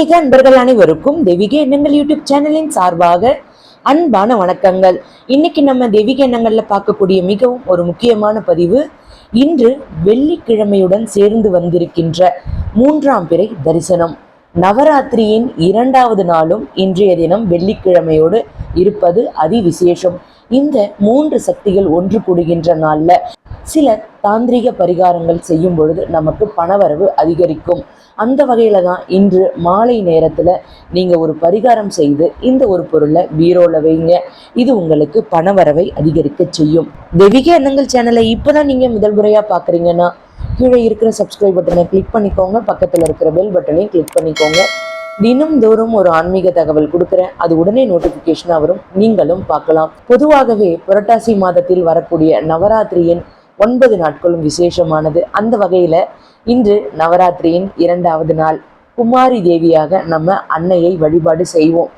ஆன்மீக அன்பர்கள் அனைவருக்கும் தெய்வீக எண்ணங்கள் யூடியூப் சேனலின் சார்பாக அன்பான வணக்கங்கள். இன்னைக்கு நம்ம தெய்வீக எண்ணங்களில் பார்க்கக்கூடிய மிகவும் ஒரு முக்கியமான பதிவு இன்று வெள்ளிக்கிழமையுடன் சேர்ந்து வந்திருக்கின்ற மூன்றாம் பிறை தரிசனம். நவராத்திரியின் இரண்டாவது நாளும் இன்றைய தினம் வெள்ளிக்கிழமையோடு இருப்பது அதிவிசேஷம். இந்த மூன்று சக்திகள் ஒன்று கூடுகின்ற நாளில் சில தாந்திரிக பரிகாரங்கள் செய்யும் பொழுது நமக்கு பணவரவு அதிகரிக்கும். அந்த வகையில தான் இன்று மாலை நேரத்துல நீங்க ஒரு பரிகாரம் செய்து இந்த ஒரு பொருளை பீரோல வைங்க. இது உங்களுக்கு பணவரவை அதிகரிக்க செய்யும். தெய்வீக எண்ணங்கள் சேனலை இப்பதான் நீங்க முதல் முறையாக பார்க்குறீங்கன்னா கீழே இருக்கிற சப்ஸ்கிரைப் பட்டனை கிளிக் பண்ணிக்கோங்க. பக்கத்துல இருக்கிற பெல் பட்டனையும் கிளிக் பண்ணிக்கோங்க. தினம் தோறும் ஒரு ஆன்மீக தகவல் கொடுக்குறேன். அது உடனே நோட்டிபிகேஷனாக வரும். நீங்களும் பார்க்கலாம். பொதுவாகவே புரட்டாசி மாதத்தில் வரக்கூடிய நவராத்திரியின் ஒன்பது நாட்களும் விசேஷமானது. அந்த வகையில் இன்று நவராத்திரியின் இரண்டாவது நாள். குமாரி தேவியாக நம்ம அன்னையை வழிபாடு செய்வோம்.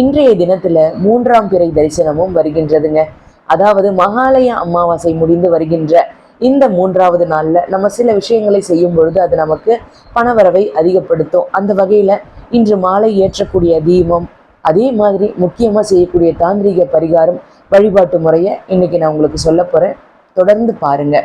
இன்றைய தினத்துல மூன்றாம் பிறை தரிசனமும் வருகின்றதுங்க. அதாவது மகாலய அமாவாசை முடிந்து வருகின்ற இந்த மூன்றாவது நாளில் நம்ம சில விஷயங்களை செய்யும் பொழுது அது நமக்கு பணவரவை அதிகப்படுத்தும். அந்த வகையில் இன்று மாலை ஏற்றக்கூடிய தீபம் அதே மாதிரி முக்கியமாக செய்யக்கூடிய தாந்திரிக பரிகாரம் வழிபாட்டு முறையை இன்னைக்கு நான் உங்களுக்கு சொல்ல போகிறேன் தொடர்ந்து பாருங்க.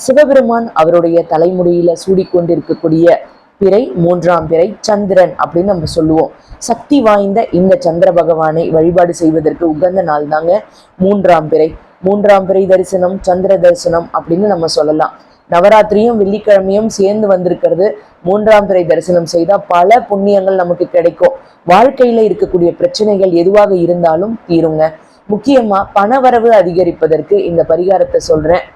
சிவபெருமான் அவருடைய தலைமுடியில சூடிக்கொண்டிருக்கக்கூடிய பிறை மூன்றாம் பிறை சந்திரன் அப்படின்னு நம்ம சொல்லுவோம். சக்தி வாய்ந்த இந்த சந்திர பகவானை வழிபாடு செய்வதற்கு உகந்த நாள் தாங்க மூன்றாம் பிறை. மூன்றாம் பிறை தரிசனம் சந்திர தரிசனம் அப்படின்னு நம்ம சொல்லலாம். நவராத்திரியும் வெள்ளிக்கிழமையும் சேர்ந்து வந்திருக்கிறது. மூன்றாம் பிறை தரிசனம் செய்தால் பல புண்ணியங்கள் நமக்கு கிடைக்கும். வாழ்க்கையில இருக்கக்கூடிய பிரச்சனைகள் எதுவாக இருந்தாலும் தீருங்க. முக்கியமாக பணவரவு அதிகரிப்பதற்கு இந்த பரிகாரத்தை சொல்கிறேன்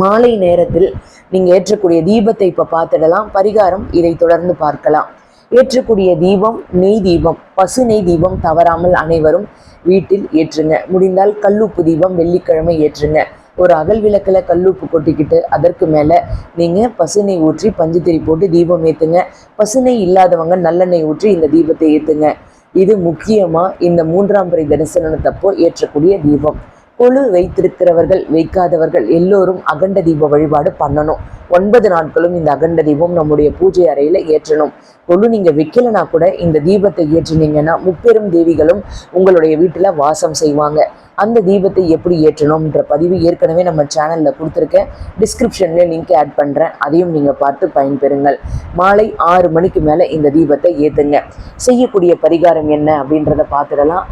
மாலை நேரத்தில் நீங்கள் ஏற்றக்கூடிய தீபத்தை இப்போ பார்த்துடலாம். பரிகாரம் இதை தொடர்ந்து பார்க்கலாம். ஏற்றக்கூடிய தீபம் நெய் தீபம். பசு நெய் தீபம் தவறாமல் அனைவரும் வீட்டில் ஏற்றுங்க. முடிந்தால் கல்லுப்பு தீபம் வெள்ளிக்கிழமை ஏற்றுங்க. ஒரு அகல் விளக்கில் கல்லுப்பு கொட்டிக்கிட்டு அதற்கு மேலே நீங்கள் பசுனை ஊற்றி பஞ்சுத்திரி போட்டு தீபம் ஏற்றுங்க பசுனை இல்லாதவங்க நல்லெண்ணெய் ஊற்றி இந்த தீபத்தை ஏற்றுங்க இது முக்கியமா இந்த மூன்றாம் பிறை தரிசனத்தப்போ ஏற்றக்கூடிய தீபம். கொழு வைத்திருக்கிறவர்கள் வைக்காதவர்கள் எல்லோரும் அகண்ட தீப வழிபாடு பண்ணணும். ஒன்பது நாட்களும் இந்த அகண்ட தீபம் நம்முடைய பூஜை அறையில ஏற்றணும். கொழு நீங்க வைக்கலனா கூட இந்த தீபத்தை ஏற்றினீங்கன்னா முப்பெரும் தேவிகளும் உங்களுடைய வீட்டுல வாசம் செய்வாங்க. அந்த தீபத்தை எப்படி ஏற்றணும்ன்ற பதிவு ஏற்கனவே நம்ம சேனல்ல கொடுத்துருக்கேன். டிஸ்கிரிப்ஷன்ல லிங்க் ஆட் பண்றேன். அதையும் நீங்க பார்த்து பயன்பெறுங்கள். மாலை ஆறு மணிக்கு மேல இந்த தீபத்தை ஏத்துங்க. செய்யக்கூடிய பரிகாரம் என்ன அப்படின்றத பார்த்துடலாம்.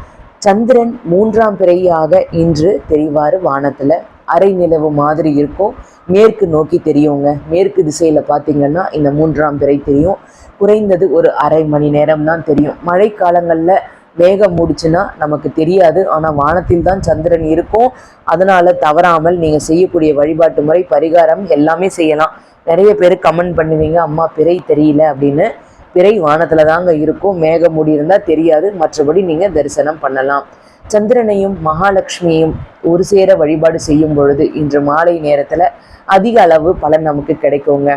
சந்திரன் மூன்றாம் பிறையாக இன்று தெரிவாரு வானத்துல அரை நிலவு மாதிரி இருக்கும். மேற்கு நோக்கி தெரியுங்க. மேற்கு திசையில பார்த்தீங்கன்னா இந்த மூன்றாம் பிறை தெரியும். குறைந்தது ஒரு அரை மணி நேரம் தான் தெரியும். மழைக்காலங்களில் மேகம் மூடிச்சுன்னா நமக்கு தெரியாது. ஆனால் வானத்தில் தான் சந்திரன் இருக்கும். அதனால தவறாமல் நீங்க செய்யக்கூடிய வழிபாட்டு முறை பரிகாரம் எல்லாமே செய்யலாம். நிறைய பேர் கமெண்ட் பண்ணுவீங்க அம்மா பிறை தெரியல அப்படின்னு. பிறை வானத்துல தாங்க இருக்கும். மேகமூடி மூடி இருந்தா தெரியாது. மற்றபடி நீங்க தரிசனம் பண்ணலாம். சந்திரனையும் மகாலட்சுமியையும் ஒரு சேர வழிபாடு செய்யும் பொழுது இன்று மாலை நேரத்துல அதிக அளவு பலன் நமக்கு கிடைக்குங்க.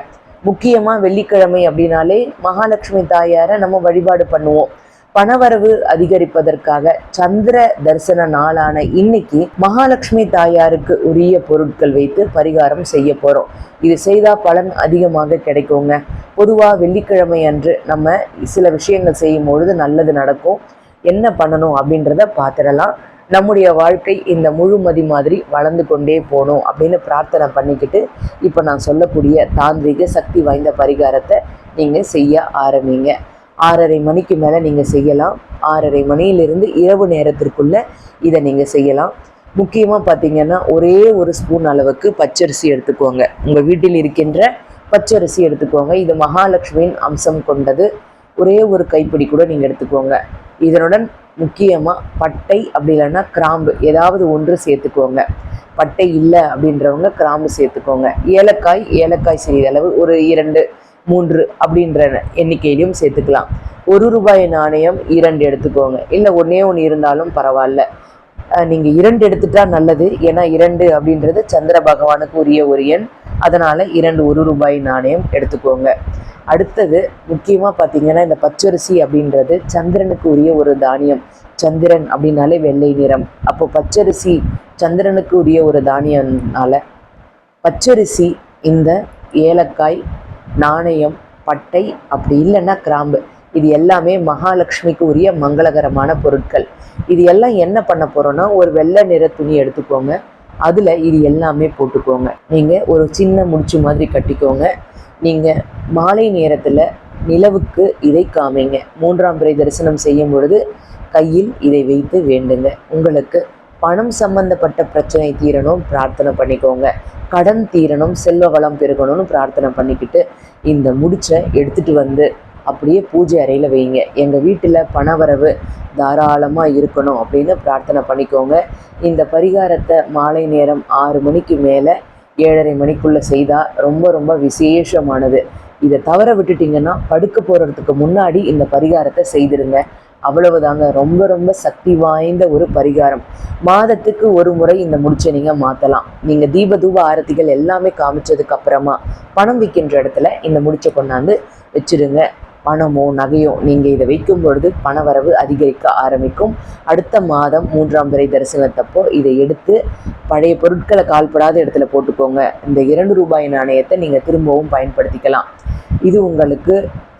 முக்கியமா வெள்ளிக்கிழமை அப்படின்னாலே மகாலட்சுமி தாயாரை நம்ம வழிபாடு பண்ணுவோம். பணவரவு அதிகரிப்பதற்காக சந்திர தரிசன நாளான இன்னைக்கு மகாலட்சுமி தாயாருக்கு உரிய பொருட்கள் வைத்து பரிகாரம் செய்ய போறோம். இது செய்தா பலன் அதிகமாக கிடைக்குங்க. பொதுவா வெள்ளிக்கிழமை அன்று நம்ம சில விஷயங்கள் செய்யும் பொழுது நல்லது நடக்கும். என்ன பண்ணணும் அப்படின்றத பார்த்துடலாம். நம்முடைய வாழ்க்கை இந்த முழுமதி மாதிரி வளர்ந்து கொண்டே போகணும் அப்படின்னு பிரார்த்தனை பண்ணிக்கிட்டு இப்போ நான் சொல்லக்கூடிய தாந்திரிக சக்தி வாய்ந்த பரிகாரத்தை நீங்கள் செய்ய ஆரம்பிங்க. ஆறரை மணிக்கு மேலே நீங்கள் செய்யலாம். ஆறரை மணியிலிருந்து இரவு நேரத்திற்குள்ள இதை நீங்கள் செய்யலாம். முக்கியமாக பார்த்தீங்கன்னா ஒரே ஒரு ஸ்பூன் அளவுக்கு பச்சரிசி எடுத்துக்கோங்க. உங்கள் வீட்டில் இருக்கின்ற பச்சரிசி எடுத்துக்கோங்க. இது மகாலட்சுமியின் அம்சம் கொண்டது. ஒரே ஒரு கைப்பிடி கூட நீங்கள் எடுத்துக்கோங்க. இதனுடன் முக்கியமாக பட்டை அப்படி இல்லைன்னா கிராம்பு ஏதாவது ஒன்று சேர்த்துக்கோங்க. பட்டை இல்லை அப்படின்றவங்க கிராம்பு சேர்த்துக்கோங்க. ஏலக்காய் ஏலக்காய் சிறிதளவு ஒரு இரண்டு மூன்று அப்படின்ற எண்ணிக்கையிலையும் சேர்த்துக்கலாம். ஒரு ரூபாய் நாணயம் இரண்டு எடுத்துக்கோங்க. இல்லை ஒன்றே ஒன்று இருந்தாலும் பரவாயில்ல. நீங்கள் இரண்டு எடுத்துட்டா நல்லது. ஏன்னா இரண்டு அப்படின்றது சந்திர பகவானுக்கு உரிய ஒரு எண். அதனால் இரண்டு ஒரு ரூபாய் நாணயம் எடுத்துக்கோங்க. அடுத்தது முக்கியமாக பார்த்தீங்கன்னா இந்த பச்சரிசி அப்படின்றது சந்திரனுக்கு உரிய ஒரு தானியம். சந்திரன் அப்படின்னாலே வெள்ளை நிறம். அப்போ பச்சரிசி சந்திரனுக்கு உரிய ஒரு தானியம்னால பச்சரிசி இந்த ஏலக்காய் நாணயம் பட்டை அப்படி இல்லைன்னா கிராம்பு. இது எல்லாமே மகாலட்சுமிக்கு உரிய மங்களகரமான பொருட்கள். இது எல்லாம் என்ன பண்ண போகிறோன்னா ஒரு வெள்ளை நிற துணி எடுத்துக்கோங்க. அதில் இது எல்லாமே போட்டுக்கோங்க. நீங்கள் ஒரு சின்ன முடிச்சு மாதிரி கட்டிக்கோங்க. நீங்கள் மாலை நேரத்தில் நிலவுக்கு இதை காமிங்க. மூன்றாம் பிறை தரிசனம் செய்யும் பொழுது கையில் இதை வைத்து வேண்டுங்க. உங்களுக்கு பணம் சம்பந்தப்பட்ட பிரச்சனை தீரணும் பிரார்த்தனை பண்ணிக்கோங்க. கடன் தீரணும் செல்வ வளம் பெருகணும்னு பிரார்த்தனை பண்ணிக்கிட்டு இந்த முடிச்சை எடுத்துட்டு வந்து அப்படியே பூஜை அறையில் வைங்க. எங்கள் வீட்டில் பணவரவு தாராளமாக இருக்கணும் அப்படின்னு பிரார்த்தனை பண்ணிக்கோங்க. இந்த பரிகாரத்தை மாலை நேரம் ஆறு மணிக்கு மேலே ஏழரை மணிக்குள்ளே செய்தால் ரொம்ப ரொம்ப விசேஷமானது. இதை தவற விட்டுட்டிங்கன்னா படுக்க போகிறதுக்கு முன்னாடி இந்த பரிகாரத்தை செய்திருங்க. அவ்வளவுதாங்க. ரொம்ப ரொம்ப சக்தி வாய்ந்த ஒரு பரிகாரம். மாதத்துக்கு ஒரு முறை இந்த முடிச்சை நீங்கள் மாற்றலாம் நீங்கள் தீபதூப ஆரத்திகள் எல்லாமே காமிச்சதுக்கு அப்புறமா பணம் விற்கின்ற இடத்துல இந்த முடிச்சை கொண்டாந்து வச்சிருங்க. பணமோ நகையோ நீங்கள் இதை வைக்கும் பொழுது பணவரவு அதிகரிக்க ஆரம்பிக்கும். அடுத்த மாதம் மூன்றாம் பிறை தரிசனத்தப்போ இதை எடுத்து பழைய பொருட்களை கால்படாத இடத்துல போட்டுக்கோங்க. இந்த இரண்டு ரூபாய் நாணயத்தை நீங்கள் திரும்பவும் பயன்படுத்திக்கலாம். இது உங்களுக்கு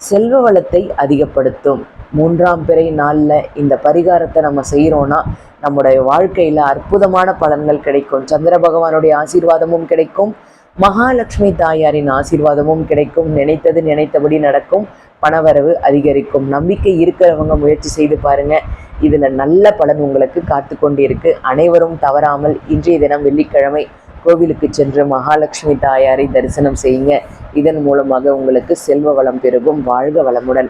செல்வ வளத்தை அதிகப்படுத்தும். மூன்றாம் பிறை நாளில் இந்த பரிகாரத்தை நம்ம செய்கிறோன்னா நம்முடைய வாழ்க்கையில் அற்புதமான பலன்கள் கிடைக்கும். சந்திர பகவானுடைய ஆசீர்வாதமும் கிடைக்கும். மகாலட்சுமி தாயாரின் ஆசீர்வாதமும் கிடைக்கும். நினைத்தது நினைத்தபடி நடக்கும். பணவரவு அதிகரிக்கும். நம்பிக்கை இருக்கிறவங்க முயற்சி செய்து பாருங்கள் இதில் நல்ல பலன் உங்களுக்கு காத்து கொண்டிருக்கு. அனைவரும் தவறாமல் இன்றைய தினம் வெள்ளிக்கிழமை கோவிலுக்கு சென்று மகாலட்சுமி தாயாரை தரிசனம் செய்யுங்க. இதன் மூலமாக உங்களுக்கு செல்வ வளம் பெருகும். வாழ்க வளமுடன்.